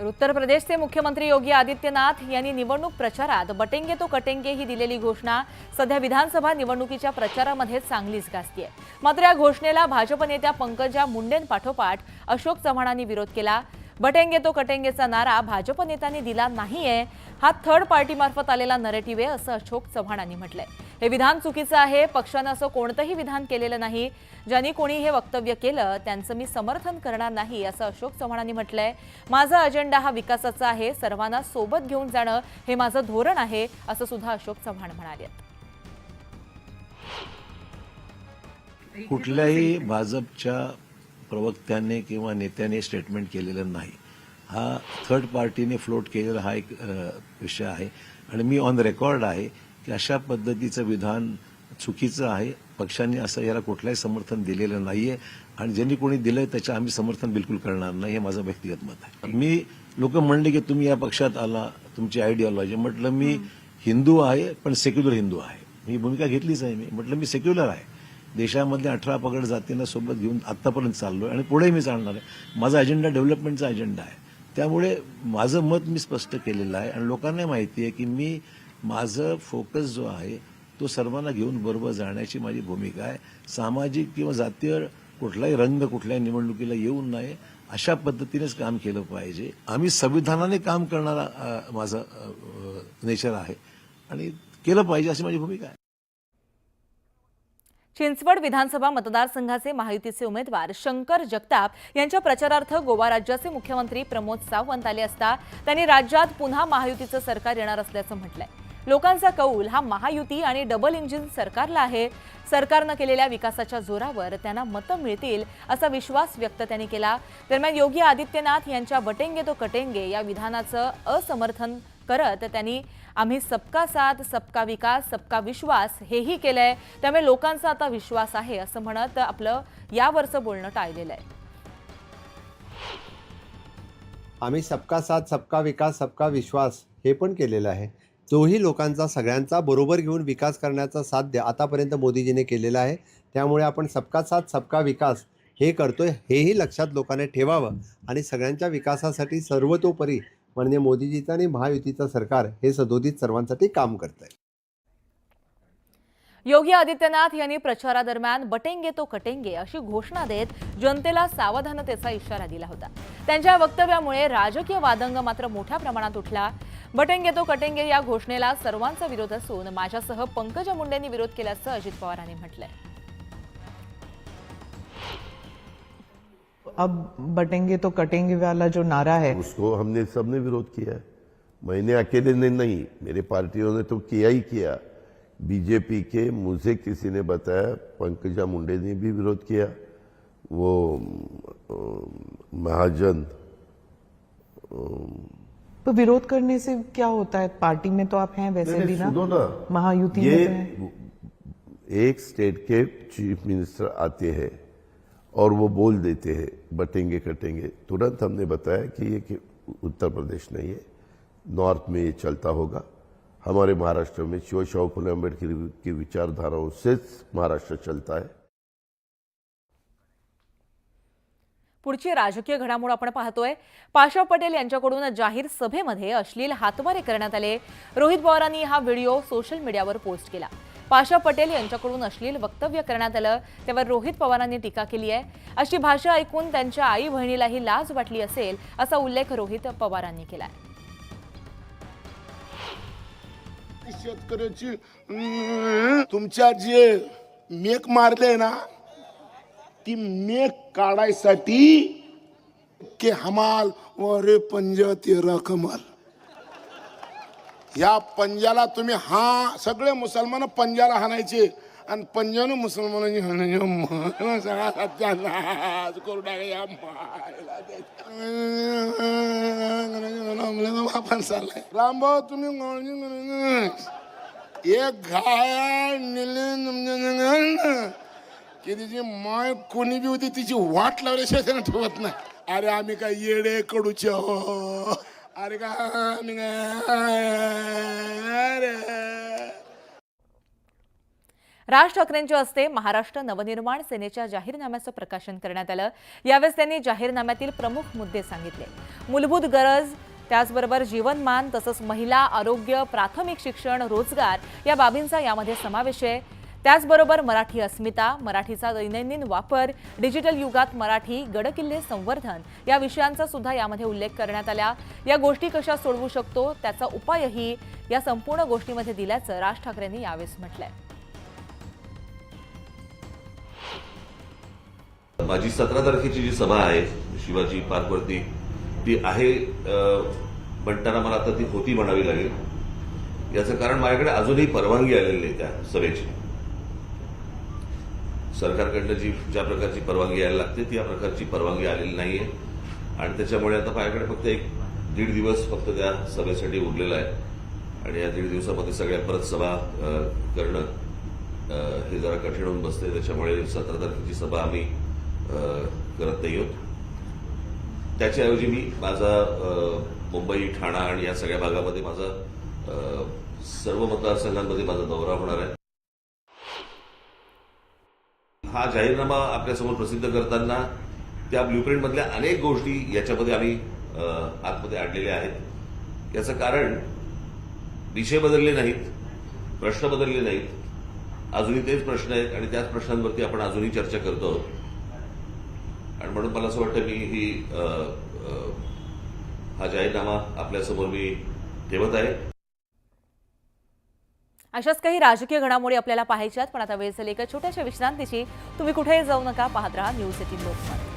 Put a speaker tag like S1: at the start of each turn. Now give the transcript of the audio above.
S1: तर उत्तर प्रदेशचे मुख्यमंत्री योगी आदित्यनाथ यांनी निवडणूक प्रचारात बटेंगे तो कटेंगे ही दिलेली घोषणा सध्या विधानसभा निवडणुकीच्या प्रचारामध्ये चांगलीच गाजतीय. मात्र या घोषणेला भाजप नेत्या पंकजा मुंडेंपाठोपाठ अशोक चव्हाणांनी विरोध केला. बटेंगे तो कटेंगेचा नारा भाजप नेत्यांनी दिला नाहीये. हा थर्ड पार्टीमार्फत आलेला नरेटिव्ह आहे असं अशोक चव्हाणांनी म्हटलंय. हे विधान चुकीचं आहे. पक्षानं असं कोणतंही विधान केलेलं नाही. ज्यांनी कोणी हे वक्तव्य केलं त्यांचं मी समर्थन करणार नाही असं अशोक चव्हाणांनी म्हटलंय. माझा अजेंडा हा विकासाचा आहे. सर्वांना सोबत घेऊन जाणं हे माझं धोरण आहे असं सुद्धा अशोक चव्हाण म्हणाले.
S2: कुठल्याही भाजपच्या प्रवक्त्याने किंवा नेत्याने स्टेटमेंट केलेलं नाही. हा थर्ड पार्टीने फ्लोट केलेला हा एक विषय आहे. आणि मी ऑन रेकॉर्ड आहे. की अशा पद्धतीचं विधान चुकीचं आहे. पक्षांनी असं याला कुठलंही समर्थन दिलेलं नाहीये. आणि ज्यांनी कोणी दिलंय त्याचं आम्ही समर्थन बिलकुल करणार नाही हे माझं व्यक्तिगत मत आहे. मी लोक म्हणले की तुम्ही या पक्षात आला तुमची आयडिओलॉजी म्हटलं मी हिंदू आहे पण सेक्युलर हिंदू आहे. ही भूमिका घेतलीच आहे मी. म्हटलं मी सेक्युलर आहे. देशामधल्या अठरा पगड जातींना सोबत घेऊन आतापर्यंत चाललोय आणि पुढे मी चालणार आहे. माझा अजेंडा डेव्हलपमेंटचा अजेंडा आहे. त्यामुळे माझं मत मी स्पष्ट केलेलं आहे. आणि लोकांना माहिती आहे की मी माझं फोकस जो आहे तो सर्वांना घेऊन बरोबर जाण्याची माझी भूमिका आहे. सामाजिक किंवा जातीय कुठलाही रंग कुठल्याही निवडणुकीला येऊ नये अशा पद्धतीनेच काम केलं पाहिजे. आम्ही संविधानाने काम करणारा माझा माझं नेचर आहे. आणि केलं पाहिजे अशी माझी भूमिका आहे.
S1: चिंचवड विधानसभा मतदारसंघाचे महायुतीचे उमेदवार शंकर जगताप यांच्या प्रचारार्थ गोवा राज्याचे मुख्यमंत्री प्रमोद सावंत आले असता त्यांनी राज्यात पुन्हा महायुतीचं सरकार येणार असल्याचं म्हटलंय. लोकांचा कौल हा महायुती आणि डबल इंजिन सरकारला आहे. सरकारनं केलेल्या विकासाच्या जोरावर त्यांना मतं मिळतील असा विश्वास व्यक्त त्यांनी केला. दरम्यान योगी आदित्यनाथ यांच्या बटेंगे तो कटेंगे या विधानाचं असमर्थन करत त्यांनी आम्ही सबका साथ सबका विकास सबका विश्वास हेही केलंय. त्यामुळे लोकांचा आता विश्वास आहे असं म्हणत आपलं यावरचं बोलणं टाळलेलं आहे.
S3: आम्ही सबका साथ सबका विकास सबका विश्वास हे पण केलेलं आहे. दोन्ही लोकांचा सगळ्यांचा बरोबर घेऊन विकास करण्याचा साध्य आतापर्यंत मोदीजीने केलेला आहे. त्यामुळे आपण सबका साथ सबका विकास हे करतोय हेही लक्षात लोकांनी ठेवावं आणि सगळ्यांच्या विकासासाठी सर्वतोपरी म्हणजे मोदीजीचं आणि महायुतीचं सरकार हे सदोदित सर्वांसाठी काम करत आहे
S1: योगी आदित्यनाथ यांनी प्रचारादरम्यान बटेंगे तो कटेंगे अशी घोषणा देत जनतेला सावधानतेचा इशारा दिला होता. त्यांच्या वक्तव्यामुळे राजकीय वादंग मात्र मोठ्या प्रमाणात उठला. बटेंगे तो कटेंगे या घोषणेला सर्वांचा विरोध असून माझ्यासह पंकजा मुंडेंनी विरोध केल्याचं अजित पवारांनी म्हटलंय.
S4: अब बटेंगे तो कटेंगे वाला जो नारा है।
S5: उसको हमने सबने विरोध किया है। मैंने अकेले ने नहीं मेरे पार्टियों ने तो किया ही किया। बीजेपी के मुझे किसी ने बताया पंकजा मुंडे ने भी विरोध किया। वो महाजन
S4: तो विरोध करने से क्या होता है? पार्टी में तो आप हैं वैसे भी ना।
S5: ना।
S4: महायुति
S5: ये
S4: में तो
S5: एक स्टेट के चीफ मिनिस्टर आते हैं और वो बोल देते हैं बटेंगे कटेंगे। तुरंत हमने बताया कि ये कि उत्तर प्रदेश नहीं है नॉर्थ में ये चलता होगा। हमारे महाराष्ट्र में शिव शाह फुले अंबेडकर की विचारधाराओं से महाराष्ट्र चलता है।
S1: पुढची राजकीय घडामोड आपण पाहतोय. पाशा पटेल यांच्याकडून जाहीर सभेमध्ये अश्लील हातवारे करण्यात आले. रोहित पवारांनी हा व्हिडिओ सोशल मीडियावर पोस्ट केला. पाशा पटेल यांच्याकडून अश्लील वक्तव्य करण्यात आलं. त्यावर रोहित पवारांनी टीका केली आहे. अशी भाषा ऐकून त्यांच्या आई बहिणीलाही लाज वाटली असेल असा उल्लेख रोहित पवारांनी केला
S6: शेतकऱ्याची तुमच्या जे मेक मारले ना ती मेघ काढायसाठी के हमाल रे पंजा ते रखमल. या पंजाला तुम्ही हा सगळे मुसलमान पंजाला हाणायचे. आणि पंजानं मुसलमानांनी हाणायचे. सगळा सत्यानाश करू टाका या चाललाय रामभाऊ हो, तुम्ही एक घाया निले म्हणजे की तिची माय कोणी बी होती तिची वाट लावल्याशिवाय त्यांना ठेवत नाही. अरे आम्ही काय येडे कडूचे हो अरे का आम्ही काय? अरे.
S1: राज ठाकरेंच्या हस्ते महाराष्ट्र नवनिर्माण सेनेच्या जाहीरनाम्याचं प्रकाशन करण्यात आलं. यावेळेस त्यांनी जाहीरनाम्यातील प्रमुख मुद्दे सांगितले. मूलभूत गरज त्याचबरोबर जीवनमान तसंच महिला आरोग्य प्राथमिक शिक्षण रोजगार या बाबींचा यामध्ये समावेश आहे. त्याचबरोबर मराठी अस्मिता मराठीचा दैनंदिन वापर डिजिटल युगात मराठी गडकिल्ले संवर्धन या विषयांचा सुद्धा यामध्ये उल्लेख करण्यात आला. या गोष्टी कशा सोडवू शकतो त्याचा उपायही या संपूर्ण गोष्टीमध्ये दिल्याचं राज ठाकरेंनी यावेळेस म्हटलंय.
S7: माझी सतरा तारखेची जी सभा आहे शिवाजी पार्कवरती ती आहे म्हणताना मला आता ती होती म्हणावी लागेल. याचं कारण माझ्याकडे अजूनही परवानगी आलेली नाही त्या सभेची. सरकारकडनं जी ज्या प्रकारची परवानगी यायला लागते त्या प्रकारची परवानगी आलेली नाहीये. आणि त्याच्यामुळे आता माझ्याकडे फक्त एक दीड दिवस फक्त त्या सभेसाठी उरलेला आहे. आणि या दीड दिवसामध्ये सगळ्या परत सभा करणं हे जरा कठीण होऊन बसते त्याच्यामुळे सतरा तारखेची सभा आम्ही करत नाही आहोत. त्याच्याऐवजी मी माझा मुंबई ठाणा आणि या सगळ्या भागामध्ये माझा सर्व मतदारसंघांमध्ये माझा दौरा होणार आहे. हा जाहीरनामा आपल्यासमोर प्रसिद्ध करताना त्या ब्ल्यूप्रिंटमधल्या अनेक गोष्टी याच्यामध्ये आम्ही आतमध्ये आणलेल्या आहेत. याचं कारण विषय बदलले नाहीत प्रश्न बदलले नाहीत. अजूनही तेच प्रश्न आहेत आणि त्याच प्रश्नांवरती आपण अजूनही चर्चा करतो आहोत. आणि म्हणून मला असं वाटतं मी ही आ, आ, हा जाहीरनामा आपल्यासमोर मी ठेवत आहे.
S1: अशाच काही राजकीय घडामोडी आपल्याला पाहायच्यात पण आता वेळ झाली एका छोट्याशा विश्रांतीची. तुम्ही कुठेही जाऊ नका पाहत राहा न्यूज एटीन लोकमत.